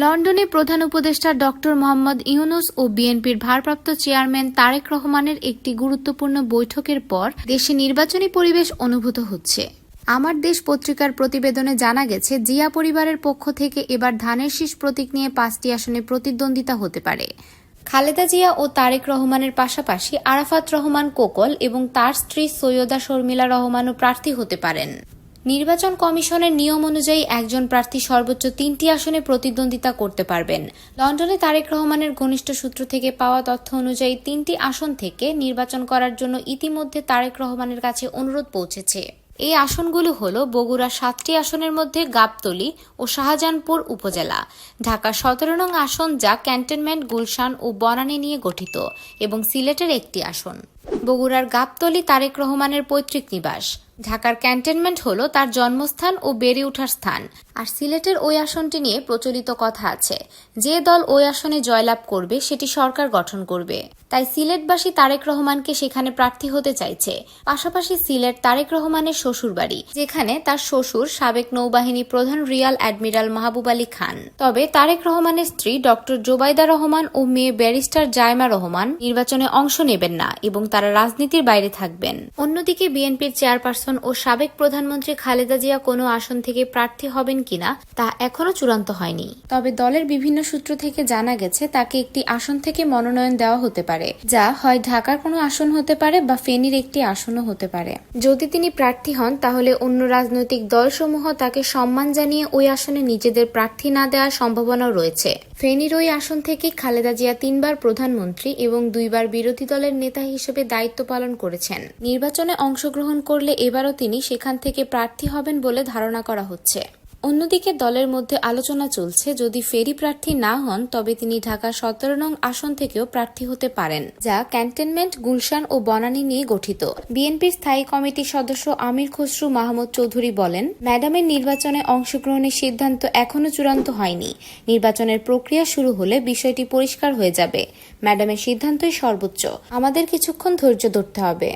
লন্ডনে প্রধান উপদেষ্টা ডক্টর মোহাম্মদ ইউনুস ও বিএনপির ভারপ্রাপ্ত চেয়ারম্যান তারেক রহমানের একটি গুরুত্বপূর্ণ বৈঠকের পর দেশে নির্বাচনী পরিবেশ অনুভূত হচ্ছে। আমার দেশ পত্রিকার প্রতিবেদনে জানা গেছে, জিয়া পরিবারের পক্ষ থেকে এবার ধানের শীষ প্রতীক নিয়ে পাঁচটি আসনে প্রতিদ্বন্দ্বিতা হতে পারে। খালেদা জিয়া ও তারেক রহমানের পাশাপাশি আরাফাত রহমান কোকল এবং তার স্ত্রী সৈয়দা শর্মিলা রহমানও প্রার্থী হতে পারেন। নির্বাচন কমিশনের নিয়ম অনুযায়ী একজন প্রার্থী সর্বোচ্চ তিনটি আসনে প্রতিদ্বন্দ্বিতা করতে পারবেন। লন্ডনে তারেক রহমানের ঘনিষ্ঠ সূত্র থেকে পাওয়া তথ্য অনুযায়ী তিনটি আসন থেকে নির্বাচন করার জন্য ইতিমধ্যে তারেক রহমানের কাছে অনুরোধ পৌঁছেছে। এই আসনগুলো হল বগুড়া সাতটি আসনের মধ্যে গাবতলী ও শাহজাহানপুর উপজেলা। ঢাকা সতেরো নং আসন যা ক্যান্টনমেন্ট, গুলশান ও বনানী নিয়ে গঠিত এবং সিলেটের একটি আসন। বগুড়ার গাবতলী তারেক রহমানের পৈতৃক নিবাস। ঢাকার ক্যান্টনমেন্ট হল তার জন্মস্থান ও বেড়ে ওঠার স্থান। আর সিলেটের ওই আসনটি নিয়ে প্রচলিত কথা আছে। যে দল ওই আসনে জয়লাভ করবে, সেটি সরকার গঠন করবে। তাই সিলেটবাসী তারেক রহমানকে সেখানে প্রার্থী হতে চাইছে। পাশাপাশি সিলেট তারেক রহমানের শ্বশুরবাড়ি, যেখানে তার শ্বশুর সাবেক নৌবাহিনী প্রধান রিয়াল অ্যাডমিরাল মাহবুব আলী খান। তবে তারেক রহমানের স্ত্রী ডক্টর জোবাইদা রহমান ও মেয়ে ব্যারিস্টার জায়মা রহমান নির্বাচনে অংশ নেবেন না এবং তারা রাজনীতির বাইরে থাকবেন। অন্যদিকে বিএনপির চেয়ারপারসন ও সাবেক প্রধানমন্ত্রী খালেদা জিয়া কোনো আসন থেকে প্রার্থী হবেন কিনা, তা এখনও চূড়ান্ত হয়নি। তবে দলের বিভিন্ন সূত্র থেকে জানা গেছে, তাকে একটি আসন থেকে মনোনয়ন দেওয়া হতে পারে, যা হয় ঢাকার কোনো আসন হতে পারে বা ফেনীর একটি আসনও হতে পারে। যদি তিনি প্রার্থী হন, তাহলে অন্য রাজনৈতিক দলসমূহ তাকে সম্মান জানিয়ে ওই আসনে নিজেদের প্রার্থী না দেওয়ার সম্ভাবনাও রয়েছে। ফেনীর ওই আসন থেকে খালেদা জিয়া তিনবার প্রধানমন্ত্রী এবং দুইবার বিরোধী দলের নেতা হিসেবে দায়িত্ব পালন করেছেন। নির্বাচনে অংশগ্রহণ করলে এবারও তিনি সেখান থেকে প্রার্থী হবেন বলে ধারণা করা হচ্ছে। অন্যদিকে দলের মধ্যে আলোচনা চলছে, যদি ফেরি প্রার্থী না হন, তবে তিনি ঢাকার সতেরো নং আসন থেকেও প্রার্থী হতে পারেন, যা ক্যান্টনমেন্ট, গুলশান ও বনানী নিয়ে গঠিত। বিএনপির স্থায়ী কমিটির সদস্য আমির খসরু মাহমুদ চৌধুরী বলেন, ম্যাডামের নির্বাচনে অংশগ্রহণের সিদ্ধান্ত এখনও চূড়ান্ত হয়নি। নির্বাচনের প্রক্রিয়া শুরু হলে বিষয়টি পরিষ্কার হয়ে যাবে। ম্যাডামের সিদ্ধান্তই সর্বোচ্চ। আমাদের কিছুক্ষণ ধৈর্য ধরতে হবে।